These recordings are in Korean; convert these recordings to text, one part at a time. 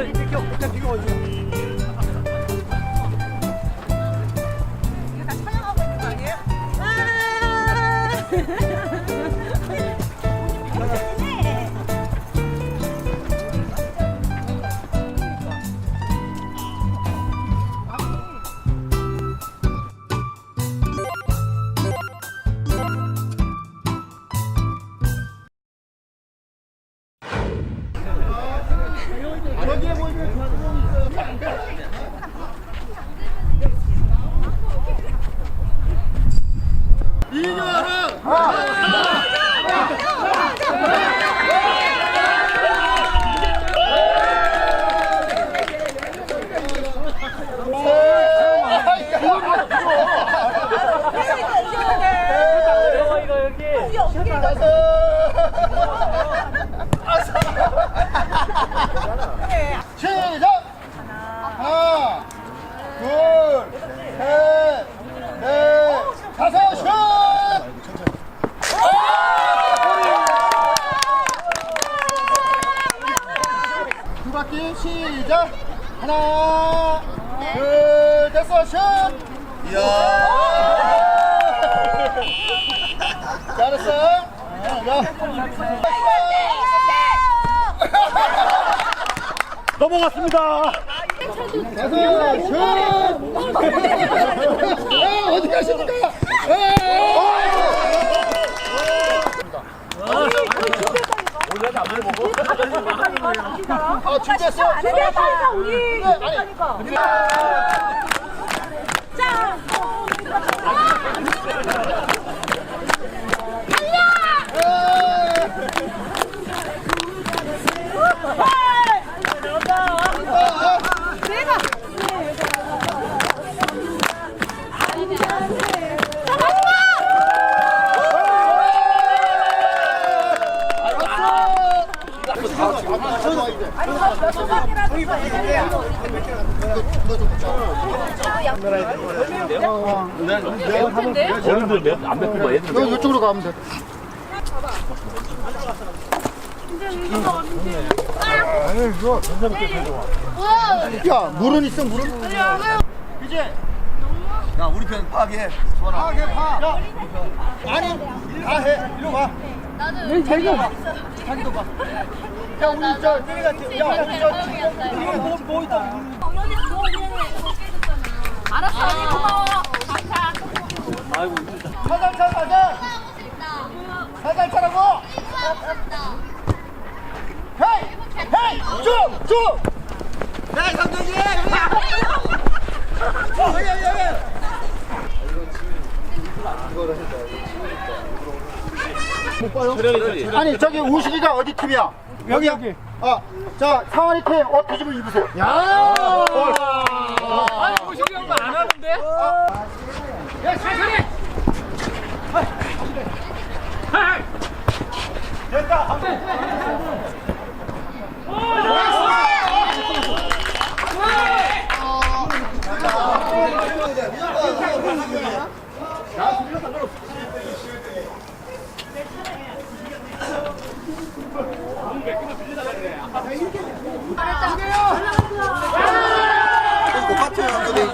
이거 교통이 있어요. 이겨라! 시작! 하나, 둘, 셋, 넷, 다섯, 슛! 두 바퀴 시작! 하나, 둘, 됐어, 슛! 이야! 잘했어! 넘어갔습니다. 가서 슛! 아, 어디 가십니까? 아, 준비했어? 준비했다니까 우리 아니, 자 어른들 몇안 뱉은 거 애들 너 이쪽으로 가면 돼. 야, 물은 있어, 물은? 이제 야 우리 편 파악해 파게 파. 야, 아니, 다 해. 이리 와. 나는 자기도 봐. 자기도 봐. 야, 우리 저 같은. 야, 우리 저 이거 뭐, 뭐 있다. 알 사달차 가자. 사달차라고. 헤이, 헤이, 쭉, 쭉. 야 성경이 아니 저기 우식이가 어디 팀이야? 여기 여기. 아, 자 상원이 팀 옷 뒤집어 입으세요. 야. 아니 우식이 형도 안 하는데? 야 천천히. 됐다. 똑같아요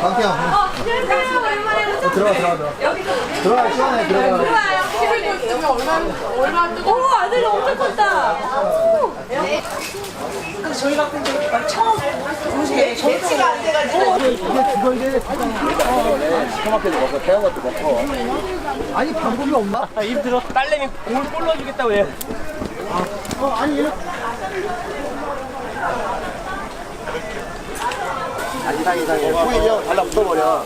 강태야 안녕하세요. 오랜만에 어, 들어가 들어가 들어가. 들어가 시원해 들어가. 오 아들이 엄청 컸다. 그래서 저희가 근데 처음 이게 매치가 안 돼가지고 토마토도 먹고 태양 것도 먹고. 아니 방법이 없나? 힘들어. 딸내미 공을 골라주겠다고 해. 어, 아니 이렇게 아, 이상 이상해. 오히려 달라 붙어버려.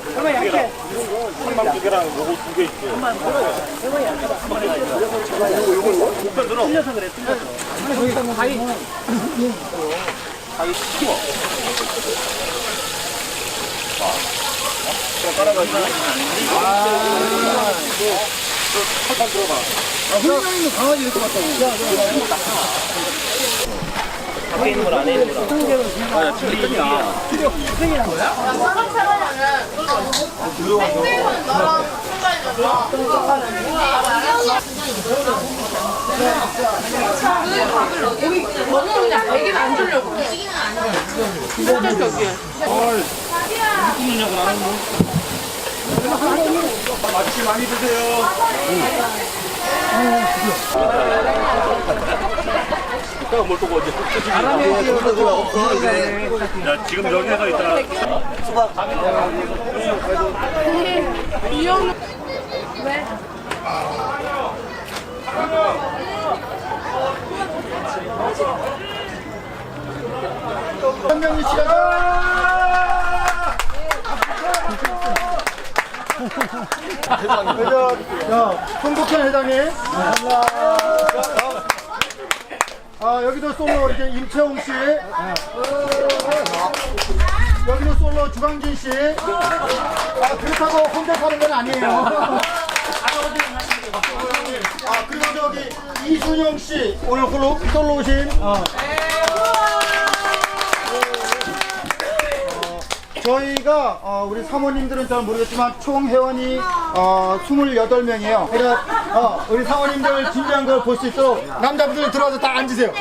밖에 있는 걸 안에 있는 거 라. 토마토가 없어. 이제. 야, 지금 여기 해가 있다. 한명희 씨가 회장, 야, 송국현 회장님. 아, 여기도 솔로 이제 임채홍 씨. 여기도 솔로 주광진 씨. 아, 그렇다고 혼자 사는 건 아니에요. 아, 그리고 저기 이순영 씨. 오늘 솔로, 솔로 오신. 어. 저희가 어, 우리 사모님들은 잘 모르겠지만 총 회원이 어, 28명이에요. 그래서 어, 우리 사모님들 진지한 걸 볼 수 있도록 남자분들 들어와서 다 앉으세요.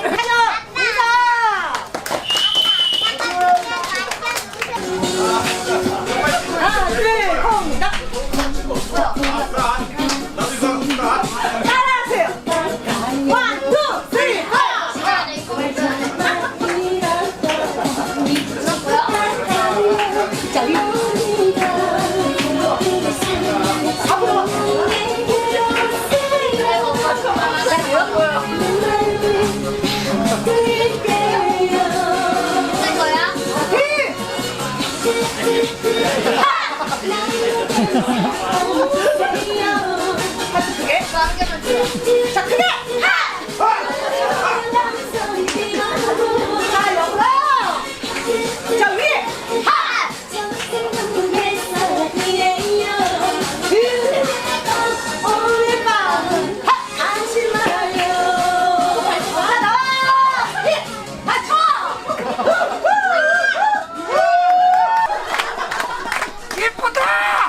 예쁘다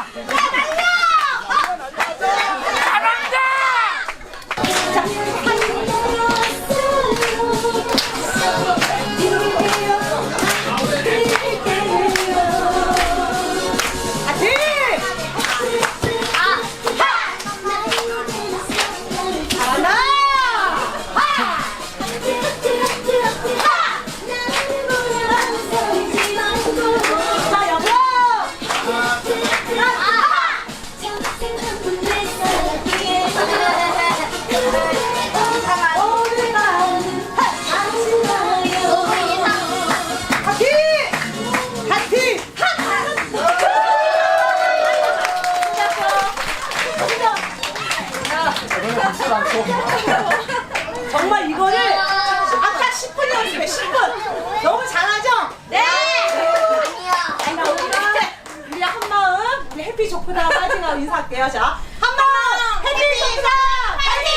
할게요. 자, 한 마음 해피 파이팅!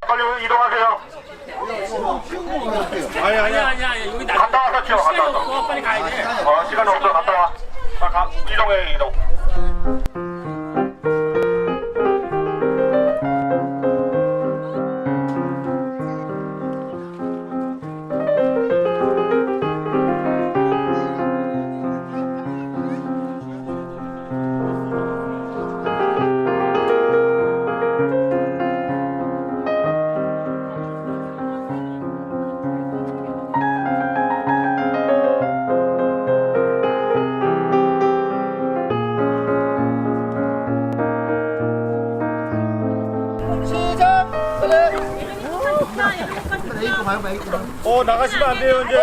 빨리 이동하세요. 아니, 아니야. 아니야, 아니야. 여기 나. 갔다 와서 치워, 갔다 시간이 와서. 없어. 빨리 가야 돼. 어, 시간 없어. 갔다 와. 아, 가, 이동해, 이동. 어 나가시면 안 돼요 이제.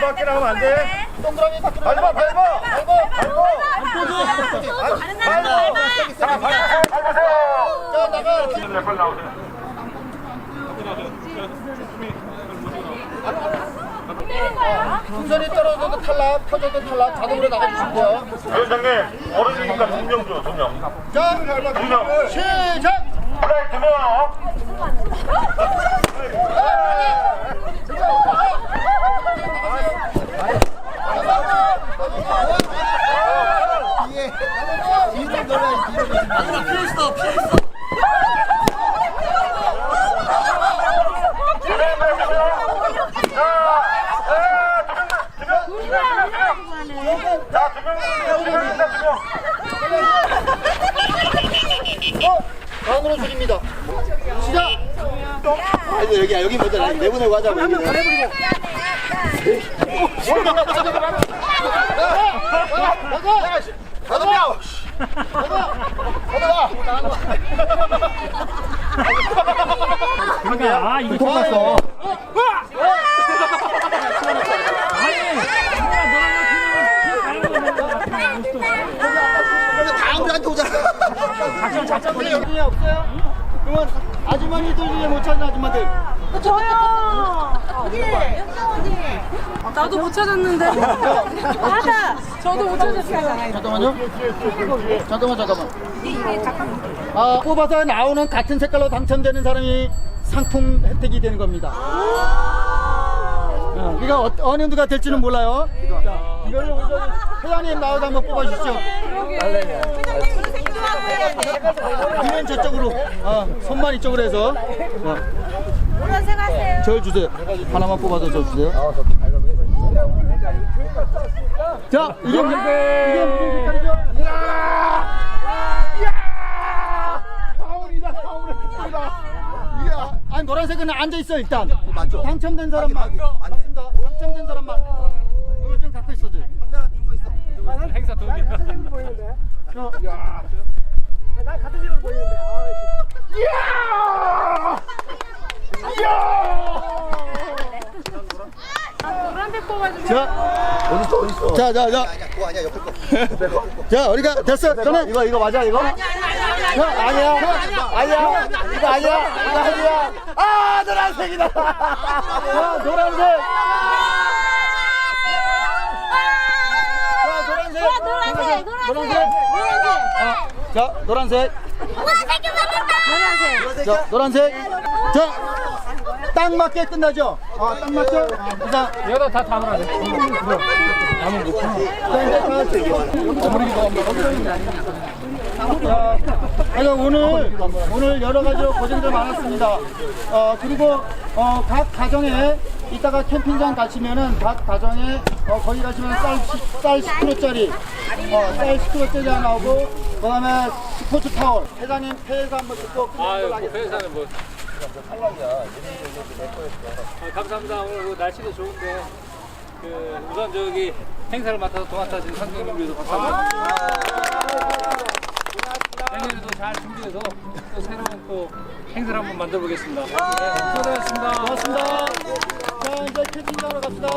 밖에 나가면 안 돼. 동그라미 밖으로 밟아 밟아 밟아 밟아. 자 밟아 밟으세요. 자 나가 네, 빨리 나오세요. 풍선이 떨어져도 탈락 터져도 탈락 자동으로 나가주시면 돼요 위원장님 어른이니까 두명 줘, 두 명. 자두 명. 시작 있어 자, 두 명, 두 명, 두 명. 어 다음으로 줄입니다. 시작! 아니 여기야 여기 먼저 내보내고 하자고 여기는 가자! 아 이거 돌아갔어 다 우리한테 오잖아 여기 없어요? 그러면 아주머니들 중에 못 찾는 아줌마들 저요. 어디? 어디? 나도 못 찾았는데. 맞아. 저도 못 찾았어요. 잠깐만요 잠깐만 잠깐만 아 뽑아서 나오는 같은 색깔로 당첨되는 사람이 상품 혜택이 되는 겁니다 어, 이거 어, 어느 누가 될지는 몰라요 자, 이거를 회장님 나와서 한번 뽑아주시죠 이면 저쪽으로 어, 손만 이쪽으로 해서 어. 노란색 하세요. 절 주세요. 하나만 뽑아서 절 주세요. 자, 이게 무슨, 이게 무슨 색깔이죠? 아, 아니, 노란색은 앉아있어, 일단. 맞죠? 당첨된 사람만. 맞습니다. 당첨된 사람만. 이거 좀 갖고 있어줘. 행사 도움이 자, 자, 자, 자. 아니야 그거 아니야 옆에 거 자, 우리가 됐어. 그러면 이거, 이거 맞아, 이거? 자, 아니야. 아니야. 이거 아니야. 이거 아니야. 아, 노란색이다. 자, 노란색. 자, 노란색. 노란색, 노란색, 아, 자, 노란색. 자, 노란색. 자, 딱 맞게 끝나죠? 아, 딱 맞죠? 아, 그다음 여기다 다 담으라 돼. 자, 아니, 오늘 오늘 여러 가지 고생들 많았습니다. 어, 그리고 어, 각 가정에 이따가 캠핑장 가시면은 각 가정에 어, 거기 가시면 쌀, 시- 쌀 10kg짜리 어, 쌀 10kg짜리 하나 오고 그다음에 스포츠 타월 회장님 폐에서 한번 듣고 아유, 끝내도록 뭐 하겠습니다. 회사는 뭐. 아, 감사합니다. 오늘 그 날씨도 좋은데 그 우선 저기 행사를 맡아서 도맡아준 상경님들도 감사합니다. 내년에도 잘 준비해서 또 새로운 또 행사를 한번 만들어 보겠습니다. 네, 수고하셨습니다. 고맙습니다. 자 이제 캠핑장으로 갑시다.